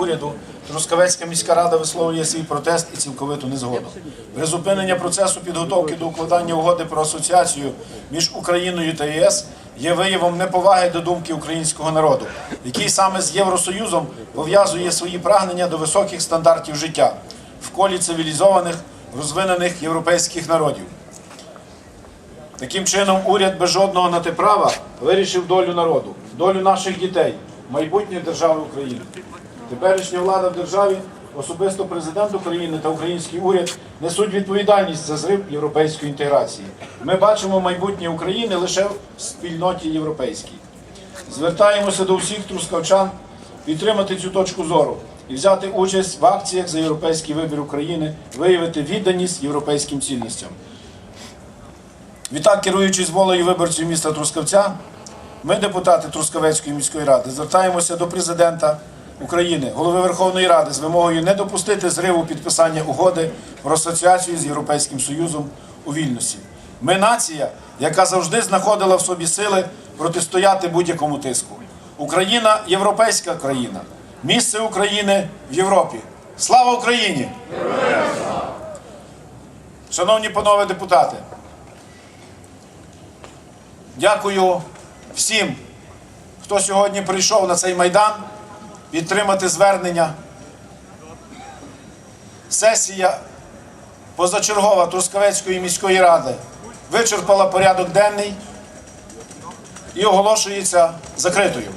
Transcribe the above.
уряду Трускавецька міська рада висловлює свій протест і цілковиту незгоду. Призупинення процесу підготовки до укладання угоди про асоціацію між Україною та ЄС є виявом неповаги до думки українського народу, який саме з Євросоюзом пов'язує свої прагнення до високих стандартів життя в колі цивілізованих розвинених європейських народів. Таким чином, уряд без жодного натиправа вирішив долю народу, долю наших дітей, майбутнє держави України. Теперішня влада в державі, особисто президент України та український уряд несуть відповідальність за зрив європейської інтеграції. Ми бачимо майбутнє України лише в спільноті європейській. Звертаємося до всіх трускавчан підтримати цю точку зору і взяти участь в акціях за європейський вибір України, виявити відданість європейським цінностям. Відтак, керуючись волею виборців міста Трускавця, ми, депутати Трускавецької міської ради, звертаємося до президента України, голови Верховної Ради з вимогою не допустити зриву підписання угоди про асоціацію з Європейським Союзом у Вільнюсі. Ми нація, яка завжди знаходила в собі сили протистояти будь-якому тиску. Україна європейська країна, місце України в Європі. Слава Україні! Шановні панове депутати! Дякую всім, хто сьогодні прийшов на цей майдан підтримати звернення. Сесія позачергова Трускавецької міської ради вичерпала порядок денний і оголошується закритою.